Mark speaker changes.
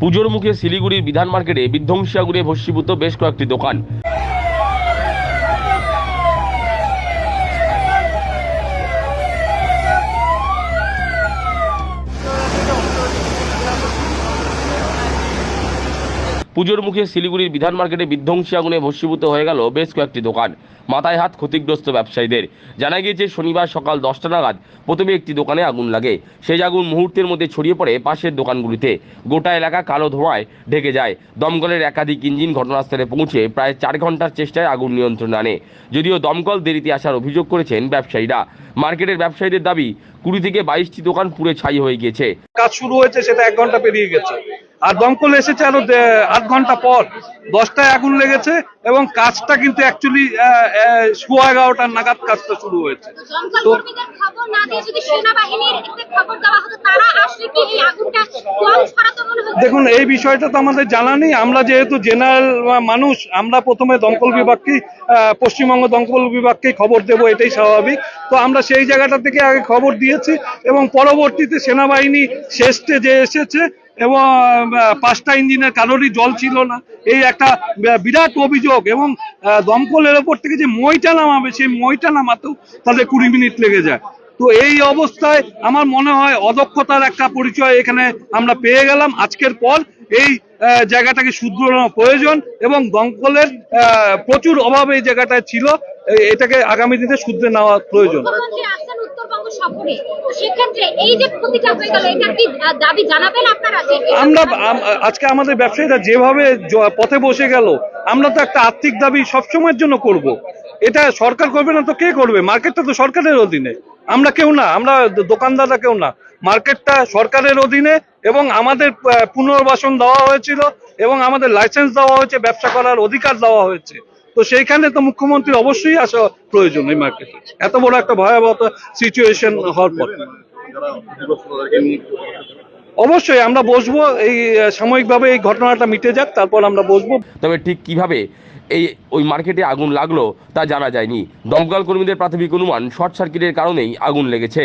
Speaker 1: পুজোর মুখে শিলিগুড়ির বিধান মার্কেটে বিধ্বংসী আগুনে ভস্মীভূত বেশ কয়েকটি দোকান। পুজোর মুখে শিলিগুড়ির বিধান মার্কেটে বিধ্বংসী আগুনে ভস্মীভূত হয়ে গেল বেশ কয়েকটি দোকান, মাথায় হাত ক্ষতিগ্রস্ত ব্যবসায়ীদের। জানা গিয়েছে, শনিবার সকাল দশটা নাগাদ প্রথমে একটি দোকানে আগুন লাগে। সেই আগুন মুহূর্তের মধ্যে ছড়িয়ে পড়ে পাশের দোকানগুলিতে। গোটা এলাকা কালো ধোঁয়ায় ঢেকে যায়। দমকলের একাধিক ইঞ্জিন ঘটনাস্থলে পৌঁছে প্রায় চার ঘণ্টার চেষ্টায় আগুন নিয়ন্ত্রণে আনে। যদিও দমকল দেরিতে আসার অভিযোগ করেছেন ব্যবসায়ীরা। মার্কেটের ব্যবসায়ীদের দাবি, কুড়ি থেকে বাইশটি দোকান পুড়ে ছাই হয়ে গিয়েছে।
Speaker 2: কাজ শুরু হয়েছে, সেটা এক ঘণ্টা পেরিয়ে গেছে। আর দমকল এসেছে আরও আধ ঘণ্টা পর। দশটায় আগুন লেগেছে এবং কাজটা কিন্তু অ্যাকচুয়ালি সোয়া এগারোটার নাগাদ কাজটা শুরু হয়েছে। তো দেখুন এই বিষয়টা তো আমাদের জানা নেই। আমরা যেহেতু জেনারেল মানুষ আমরা প্রথমে দমকল বিভাগকেই আহ, পশ্চিমবঙ্গ দমকল বিভাগকেই খবর দেবো এটাই স্বাভাবিক। তো আমরা সেই জায়গাটা থেকে আগে খবর দিয়েছি এবং পরবর্তীতে সেনাবাহিনী শেষ স্টেজে এসেছে। এবং পাঁচটা ইঞ্জিনের কারোরই জল ছিল না। এই একটা বিরাট অভিযোগ এবং দমকলের ওপর থেকে যে মইটা নামাবে, সেই মইটা নামাতেও তাদের কুড়ি মিনিট লেগে যায়। তো এই অবস্থায় আমার মনে হয় অদক্ষতার একটা পরিচয় এখানে আমরা পেয়ে গেলাম। আজকের পর এই জায়গাটাকে শুধরানো প্রয়োজন এবং দমকলের প্রচুর অভাব এই জায়গাটায় ছিল। এটাকে আগামী দিনে শুধরে নেওয়া প্রয়োজন।
Speaker 3: সফরে তো সেক্ষেত্রে এই যে ক্ষতিটা হয়ে গেল এটার কি দাবি জানাবেন আপনারা যে এটা
Speaker 2: আমরা আজকে আমাদের ব্যবসায়ীরা যেভাবে পথে বসে গেল আমরা তো একটা আর্থিক দাবি সবসময়ের জন্য করব। এটা সরকার করবে না তো কে করবে? মার্কেটটা তো সরকারের অধীনে। আমরা কেউ না আমরা দোকানদাররা কেউ না। মার্কেটটা সরকারের অধীনে এবং আমাদের পুনর্বাসন দেওয়া হয়েছিল এবং আমাদের লাইসেন্স দেওয়া হয়েছে ব্যবসা করার অধিকার দেওয়া হয়েছে। তো সেইখানে তো মুখ্যমন্ত্রী অবশ্যই আসা প্রয়োজন এই মার্কেটে এত বড় একটা ভয়াবহ সিচুয়েশন হওয়ার পর। অবশ্যই আমরা বসবো, এই সাময়িকভাবে এই ঘটনাটা মিটে যাক, তারপর আমরা বসবো।
Speaker 1: তবে ঠিক কীভাবে এই, ওই মার্কেটে আগুন লাগল তা জানা যায়নি। দমকল কর্মীদের প্রাথমিক অনুমান, শর্ট সার্কিটের কারণেই আগুন লেগেছে।